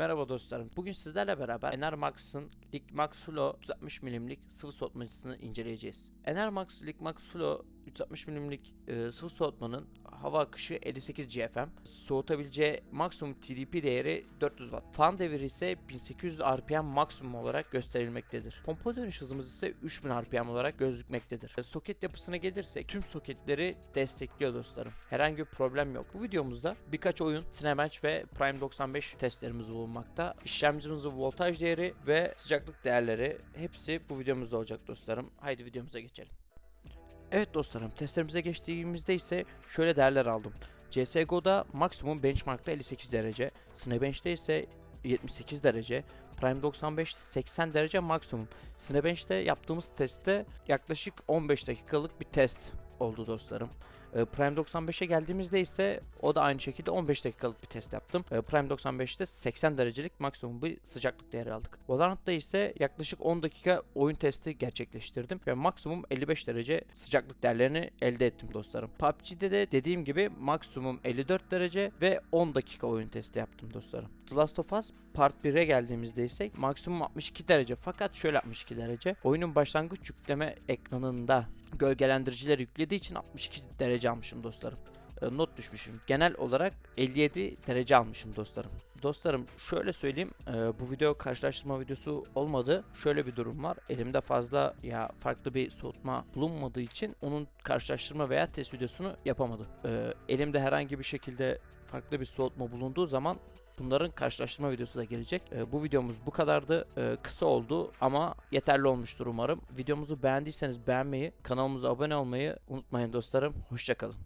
Merhaba dostlarım. Bugün sizlerle beraber Enermax'ın Ligmax Flow 360 milimlik sıvı soğutmacısını inceleyeceğiz. Enermax Ligmax Flow 360 milimlik e, sıvı soğutmanın hava akışı 58 GFM, soğutabileceği maksimum TDP değeri 400 Watt. Fan devri ise 1800 RPM maksimum olarak gösterilmektedir. Pompa dönüş hızımız ise 3000 RPM olarak gözükmektedir. E, Soket yapısına gelirsek tüm soketleri destekliyor dostlarım. Herhangi bir problem yok. Bu videomuzda birkaç oyun, Cinebench ve Prime 95 testlerimiz bulunmakta. İşlemcimizin voltaj değeri ve sıcaklık değerleri hepsi bu videomuzda olacak dostlarım. Haydi videomuza geçelim. Evet dostlarım testlerimize geçtiğimizde ise şöyle değerler aldım. CSGO'da maksimum benchmarkta 58 derece, Cinebench'te ise 78 derece, Prime 95 80 derece maksimum. Cinebench'te yaptığımız testte yaklaşık 15 dakikalık bir test oldu dostlarım. Ee, Prime 95'e geldiğimizde ise o da aynı şekilde 15 dakikalık bir test yaptım. Ee, Prime 95'te 80 derecelik maksimum bir sıcaklık değeri aldık. Valorant'ta ise yaklaşık 10 dakika oyun testi gerçekleştirdim ve maksimum 55 derece sıcaklık değerlerini elde ettim dostlarım. PUBG'de de dediğim gibi maksimum 54 derece ve 10 dakika oyun testi yaptım dostlarım. The Last of Us Part 1'e geldiğimizde ise maksimum 62 derece fakat şöyle 62 derece. Oyunun başlangıç yükleme ekranında gölgelendiriciler yüklediği için 62 derece almışım dostlarım. E, Not düşmüşüm. Genel olarak 57 derece almışım dostlarım. Dostlarım şöyle söyleyeyim e, bu video karşılaştırma videosu olmadı. Şöyle bir durum var. Elimde fazla ya farklı bir soğutma bulunmadığı için onun karşılaştırma veya test videosunu yapamadım. E, elimde herhangi bir şekilde farklı bir soğutma bulunduğu zaman Bunların karşılaştırma videosu da gelecek. E, bu videomuz bu kadardı. E, kısa oldu ama yeterli olmuştur umarım. Videomuzu beğendiyseniz beğenmeyi, kanalımıza abone olmayı unutmayın dostlarım. Hoşçakalın.